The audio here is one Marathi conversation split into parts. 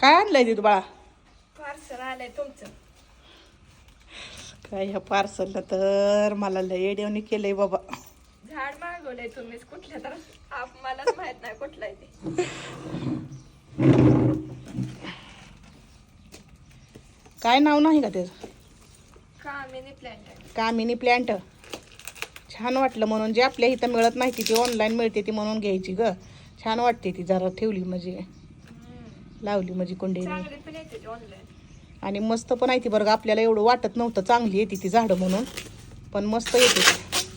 काय आणलंय तिथं बाळा? पार्सल आलंय तुमचं. काय ह्या पार्सलला तर मला लय येड्यावणी केलंय बाबा. झाड मागवलंय तुम्हीच कुठल्या तर. आप- मलाच माहीत नाही कुठलं आहे ते. काय नाव नाही का त्याचं? Kamini plant Kamini plant. छान वाटलं म्हणून जे आपल्या इथं मिळत नाही ती ऑनलाईन मिळते ती म्हणून घ्यायची ग. छान वाटते ती जरा ठेवली म्हणजे. लावली येते ऑनलाईन आणि मस्त पण आहे ती बरं आपल्याला एवढं वाटत नव्हतं. चांगली येते ती झाडं म्हणून. पण मस्त येते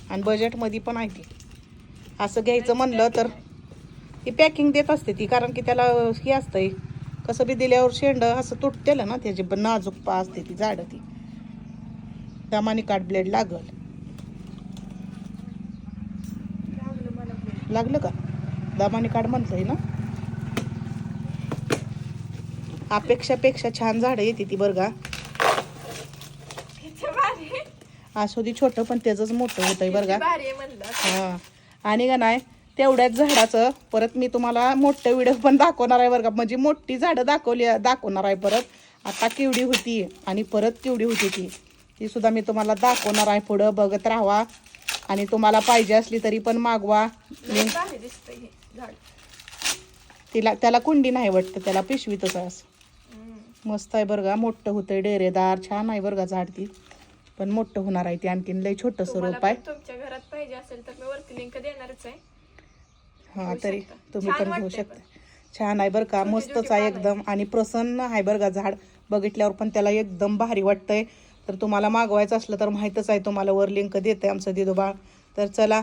आणि बजेटमध्ये पण आहे ती. असं घ्यायचं म्हणलं तर ती पॅकिंग देत असते ती कारण की त्याला हे असतंय. कसं बी दिल्यावर शेंड असं तुटतेलं ना त्याची पण नाजूक पा असते ती झाडं ती. दमानी काट ब्लेड लागल. लागलं का? दमानी काढ म्हणतंय ना? अपेक्षापेक्षा छान झाडं येते ती बरं का. किती भारी आहे. असू दे छोटं पण त्याचंच मोठं होतंय बरं का. हा. आणि का नाही तेवढ्याच झाडाचं परत मी तुम्हाला मोठं व्हिडिओ पण दाखवणार आहे बरं का. म्हणजे मोठी झाडं दाखवली दाखवणार आहे परत. आता केवढी होती आणि परत केवढी होती ती. ती सुद्धा मी तुम्हाला दाखवणार आहे पुढं बघत राहावा. आणि तुम्हाला पाहिजे असली तरी पण मागवा. तिला त्याला कुंडी नाही वाटतं त्याला पिशवीतच असं. मस्त आहे बरं का. मोठं होतंय डेरेदार छान आहे बरं का झाड ती. पण मोठं होणार आहे ती आणखीन. लय छोटंसं रोप आहे. तुमच्या घरात पाहिजे असेल तर मी वरती लिंक देणारच आहे. हा तरी. तुम्ही पण घेऊ शकता. छान आहे बरं का. मस्तच आहे एकदम. आणि प्रसन्न आहे बरं का झाड. बघितल्यावर पण त्याला एकदम भारी वाटतंय. तर तुम्हाला मागवायचं असलं तर माहीतच आहे. तुम्हाला वर लिंक देते आमचं दिदोबा. तर चला